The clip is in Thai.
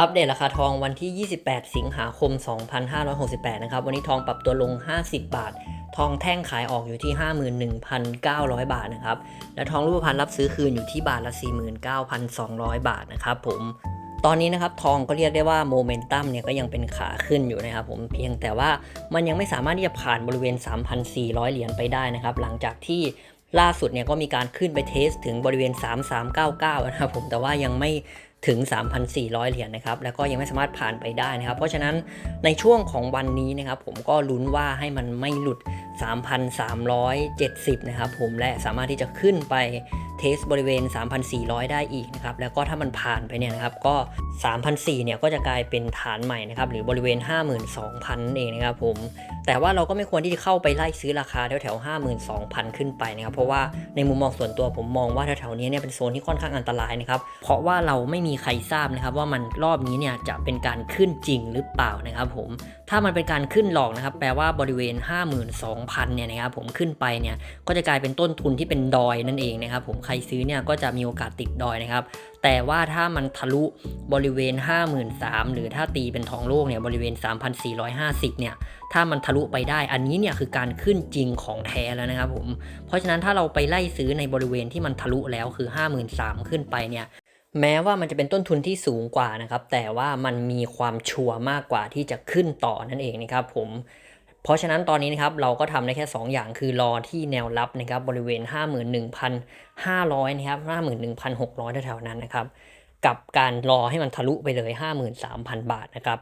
อัปเดตราคาทองวันที่ 28 สิงหาคม 2568 นะครับ วันนี้ทองปรับตัวลง 50 บาท ทองแท่งขายออกอยู่ที่ 51,900 บาทนะครับ และทองรูปพรรณรับซื้อคืนอยู่ที่บาทละ 49,200 บาทนะครับผมตอนนี้นะครับทองก็เรียกได้ว่าโมเมนตัมเนี่ยก็ยังเป็นขาขึ้นอยู่นะครับผมเพียงแต่ว่ามันยังไม่สามารถที่จะผ่านบริเวณ 3,400 เหรียญไปได้นะครับ หลังจากที่ล่าสุดเนี่ยก็มีการขึ้นไปเทสถึงบริเวณ 3399 นะครับผมแต่ว่ายังไม่ ถึง 3,400 เหรียญนะครับ แล้วก็ยังไม่สามารถผ่านไปได้นะครับ เพราะฉะนั้นในช่วงของวันนี้นะครับ ผมก็ลุ้นว่าให้มันไม่หลุด 3,370 นะครับผม และสามารถที่จะขึ้นไป เทสบริเวณ 3,400 ได้อีกนะครับ แล้วก็ถ้ามันผ่านไปเนี่ยนะครับ ก็ 3,400 เนี่ยก็จะกลายเป็นฐานใหม่นะครับ หรือบริเวณ 52,000 เองนะครับผม แต่ว่าเราก็ไม่ควรที่จะเข้าไปไล่ซื้อราคาแถวแถวๆ52,000 ขึ้นไปนะครับ เพราะว่าในมุมมองส่วนตัวผมมองว่าแถวๆนี้เนี่ยเป็นโซนที่ค่อนข้างอันตรายนะครับ เพราะว่าเราไม่มีใครทราบนะครับ ว่ามันรอบนี้เนี่ยจะเป็นการขึ้นจริงหรือเปล่านะครับผม ถ้ามันเป็นการขึ้นหลอกนะครับ แปลว่าบริเวณ 52,000 เนี่ยนะครับผมขึ้นไปเนี่ย ก็จะกลายเป็นต้นทุนที่เป็นดอยนั่นเองนะครับผมรซื้อเนี่ยก็จะมีโอกาสติดดอยนะครับ แต่ว่าถ้ามันทะลุบริเวณ 53,000หรือถ้าตีเป็นทองโลกเนี่ยบริเวณ 3,450เนี่ยถ้ามันทะลุไปได้อันนี้เนี่ยคือการขึ้นจริงของแท้แล้วนะครับผมเพราะฉะนั้นถ้าเราไปไล่ซื้อในบริเวณที่มันทะลุแล้วคือ 53,000 ขึ้นไปเนี่ยแม้ว่ามันจะเป็นต้นทุนที่สูงกว่านะครับ แต่ว่ามันมีความชัวร์มากกว่าที่จะขึ้นต่อนั่นเองนะครับผม เพราะฉะนั้นตอนนี้นะครับเราก็ทำได้แค่ 2 อย่างคือรอที่แนวรับนะครับบริเวณ 51,500นะครับ51,600แถวๆนั้นนะครับกับการรอให้มันทะลุไปเลย 53,000 บาทนะครับ